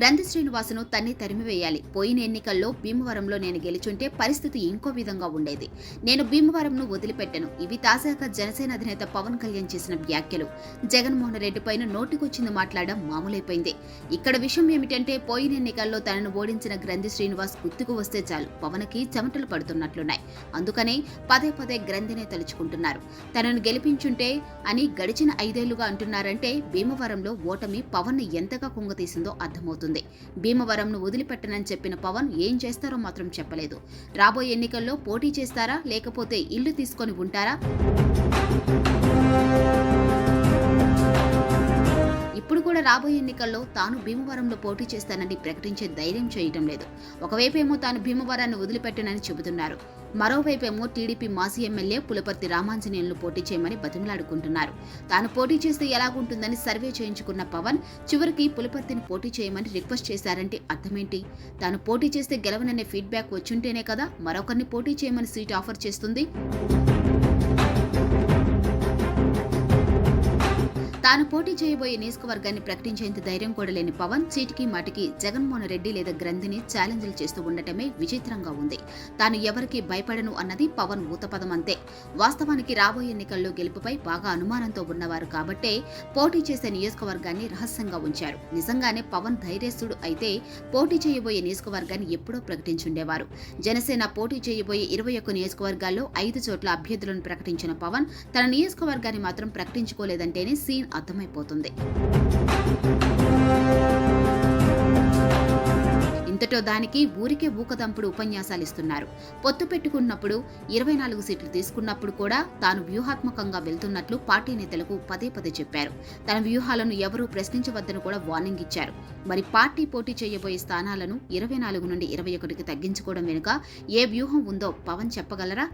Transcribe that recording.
గ్రంథి శ్రీనివాసును తన్ని తరిమివేయాలి. పోయిన ఎన్నికల్లో భీమవరంలో నేను గెలుచుంటే పరిస్థితి ఇంకో విధంగా ఉండేది. నేను భీమవరంను వదిలిపెట్టను. ఇవి తాజాగా జనసేన అధినేత పవన్ కళ్యాణ్ చేసిన వ్యాఖ్యలు. జగన్మోహన్ రెడ్డి పైన నోటికొచ్చింది మాట్లాడడం మామూలైపోయింది. ఇక్కడ విషయం ఏమిటంటే పోయిన ఎన్నికల్లో తనను ఓడించిన గ్రంథి శ్రీనివాస్ గుర్తుకు వస్తే చాలు. పవన్కి చెమటలు పడుతున్నట్లున్నాయి. అందుకనే పదే పదే గ్రంథినే తలుచుకుంటున్నారు. తనను గెలిపించుంటే అని గడిచిన ఐదేళ్ళుగా అంటున్నారంటే భీమవరంలో ఓటమి పవన్ ఎంతగా కుంగతీసిందో అర్థమవుతుంది. భీమవరంను వదిలిపెట్టనని చెప్పిన పవన్ ఏం చేస్తారో మాత్రం చెప్పలేదు. రాబోయే ఎన్నికల్లో పోటీ చేస్తారా? లేకపోతే ఇల్లు తీసుకొని ఉంటారా? కూడా రాబోయే ఎన్నికల్లో తాను భీమవరంలో పోటీ చేస్తానని ప్రకటించే ధైర్యం చేయటం లేదు. ఒకవైపేమో తాను భీమవరాన్ని వదిలిపెట్టనని చెబుతున్నారు. మరోవైపేమో టీడీపీ మాజీ ఎమ్మెల్యే పులపర్తి రామాంజనేయులను పోటీ చేయమని బతిమలాడుకుంటున్నారు. తాను పోటీ చేస్తే ఎలాగుంటుందని సర్వే చేయించుకున్న పవన్ చివరికి పులపర్తిని పోటీ చేయమని రిక్వెస్ట్ చేశారంటే అర్థమేంటి? తాను పోటీ చేస్తే గెలవననే ఫీడ్బ్యాక్ వచ్చుంటేనే కదా మరొకరిని పోటీ చేయమని సీట్ ఆఫర్ చేస్తుంది? తాను పోటీ చేయబోయే నియోజకవర్గాన్ని ప్రకటించేంత ధైర్యం కూడా లేని పవన్ చీటికి మాటికి జగన్మోహన్ రెడ్డి లేదా గ్రంథిని ఛాలెంజ్లు చేస్తూ ఉండటమే విచిత్రంగా ఉంది. తాను ఎవరికి భయపడను అన్నది పవన్ ఊతపదం అంతే. వాస్తవానికి రాబోయే ఎన్నికల్లో గెలుపుపై బాగా అనుమానంతో ఉన్నవారు కాబట్టే పోటీ చేసే నియోజకవర్గాన్ని రహస్యంగా ఉంచారు. నిజంగానే పవన్ ధైర్యస్తుడు అయితే పోటీ చేయబోయే నియోజకవర్గాన్ని ఎప్పుడో ప్రకటించుండేవారు. జనసేన పోటీ చేయబోయే ఇరవై ఒక్క నియోజకవర్గాల్లో ఐదు చోట్ల అభ్యర్థులను ప్రకటించిన పవన్ తన నియోజకవర్గాన్ని మాత్రం ప్రకటించుకోలేదంటేనే సీన్ అర్థమైపోతుంది. ఇంతటో దానికి ఊరికే ఊకదంపుడు ఉపన్యాసాలు ఇస్తున్నారు పొత్తు పెట్టుకున్నప్పుడు ఇరవై నాలుగు సీట్లు తీసుకున్నప్పుడు కూడా తాను వ్యూహాత్మకంగా వెళ్తున్నట్లు పార్టీ నేతలకు పదే పదే చెప్పారు. తన వ్యూహాలను ఎవరూ ప్రశ్నించవద్దని కూడా వార్నింగ్ ఇచ్చారు. మరి పార్టీ పోటీ చేయబోయే స్థానాలను ఇరవై నాలుగు నుండి ఇరవై ఒకటికి తగ్గించుకోవడం వెనుక ఏ వ్యూహం ఉందో పవన్ చెప్పగలరా?